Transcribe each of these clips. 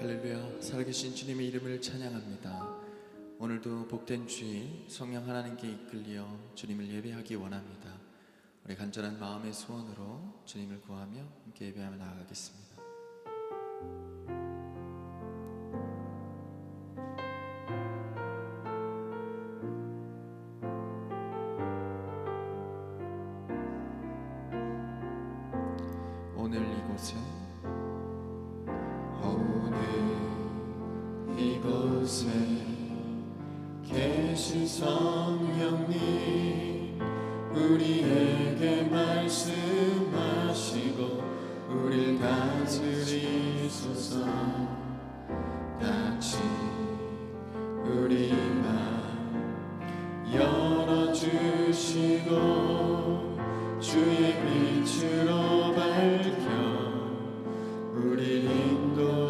할렐루야. 살아계신 주님의 이름을 찬양합니다. 오늘도 복된 주일 성령 하나님께 이끌려 주님을 예배하기 원합니다. 우리 간절한 마음의 소원으로 주님을 구하며 함께 예배하며 나아가겠습니다. 오늘 이곳에 곳에 계신 성령님 우리에게 말씀하시고 우릴 다스리소서. 같이 우리 맘 열어주시고 주의 빛으로 밝혀 우리 인도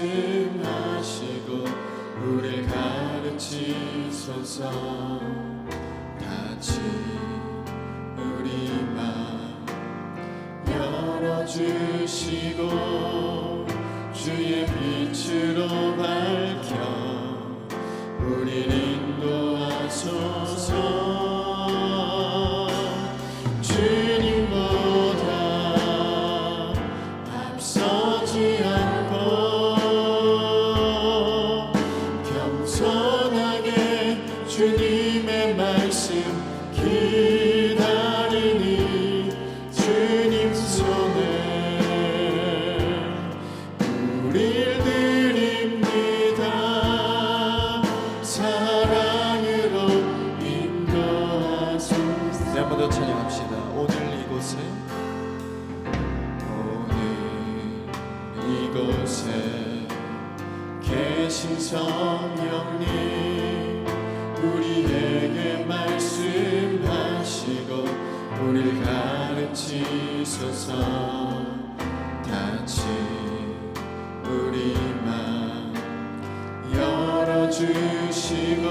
말씀하시고 우릴 가르치소서. 같이 우리 맘 열어주시고 주의 빛으로 주시고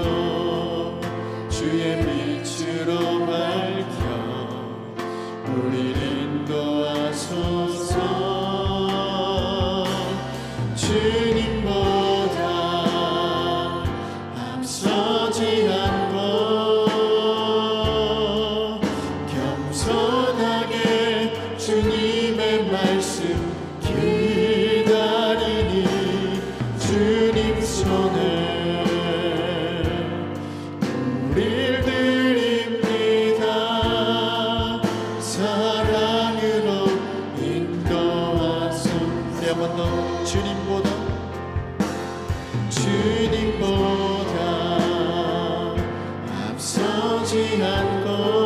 주의 빛으로 밝혀 인 지 않고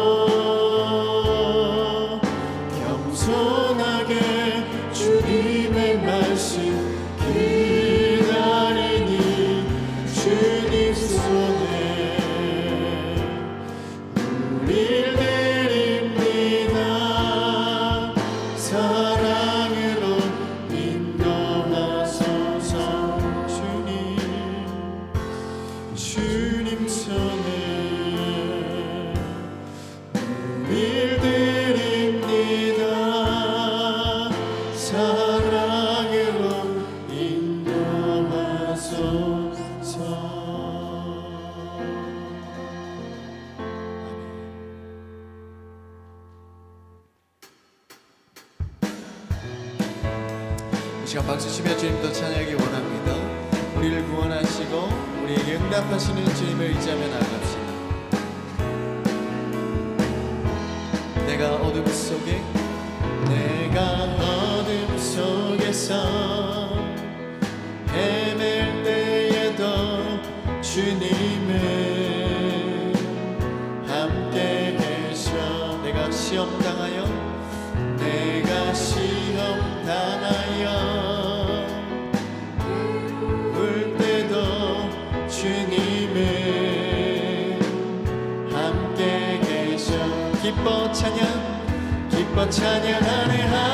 이 시간 박수 치며 주님도 찬양하기 원합니다. 우리를 구원하시고 우리에게 응답하시는 주님을 의지하며 나아갑시다. 내가 어둠 속에 내가 어둠 속에서 헤맬 때에도 주님 기뻐 찬양하네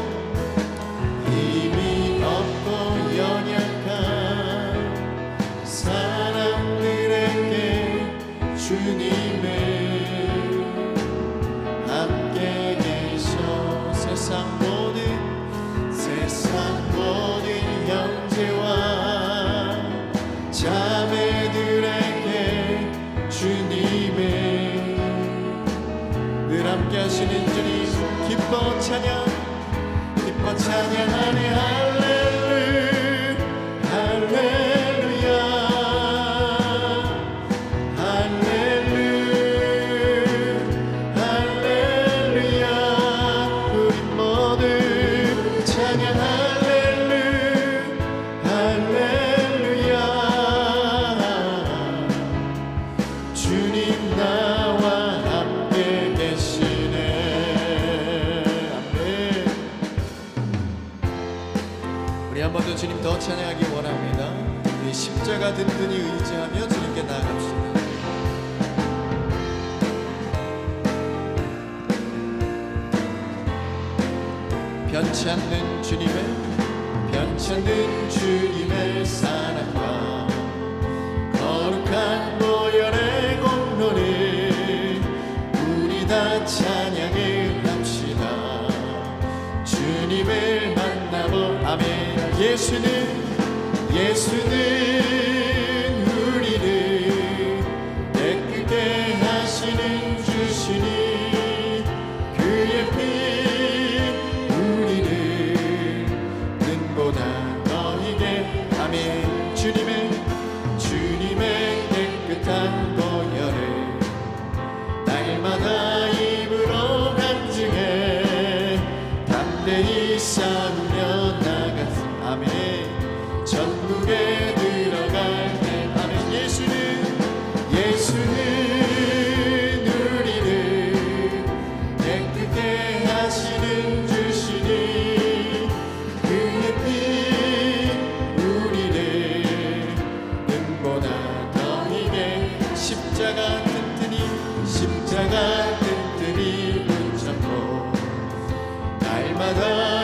함께 하시는 주님 기뻐 찬양 기뻐 찬양하네 십자가 든든히 의지하며 주님께 나아갑시다. 변치 않는 주님의 변치 않는 주님의 사랑과 거룩한 보혈의 공로를 다 찬양을 합시다. 주님을 만나볼 아멘. 예수는 예수는 담대히 싸우며 나가서 아멘. 전국에 들어갈 때 아멘. 예수는 예수는 우리를 깨끗게 하시는 주시니 그의 피 우리를 눈보다 더 희게 십자가 튼튼히 십자가 튼튼히 붙잡고 날마다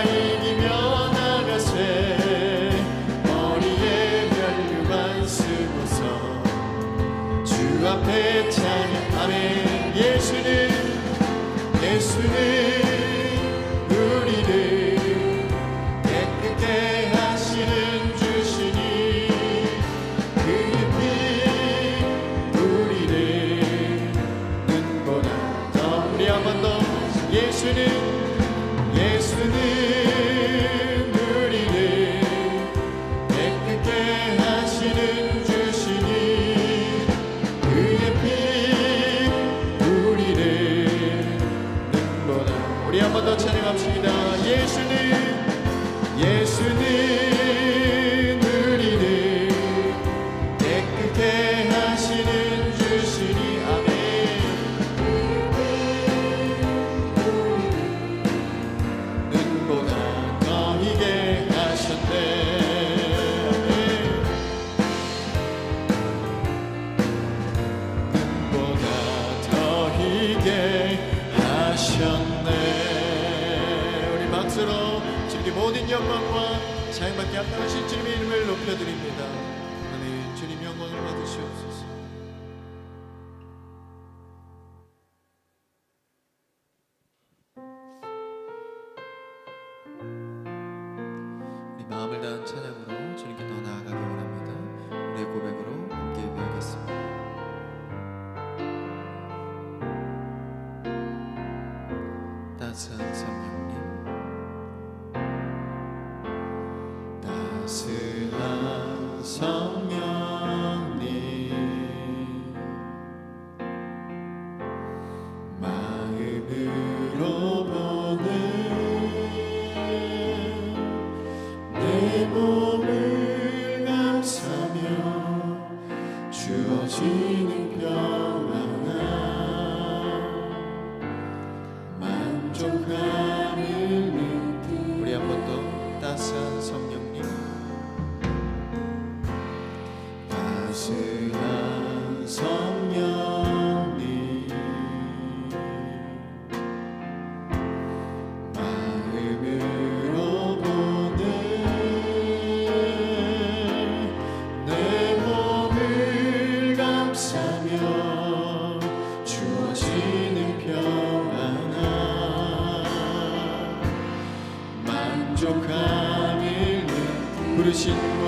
찬양합시다 예수는 예수는 모든 영광과 자영받게 합당하신 주님의 이름을 높여드립니다. 아멘. 주님 영광을 받으시옵소서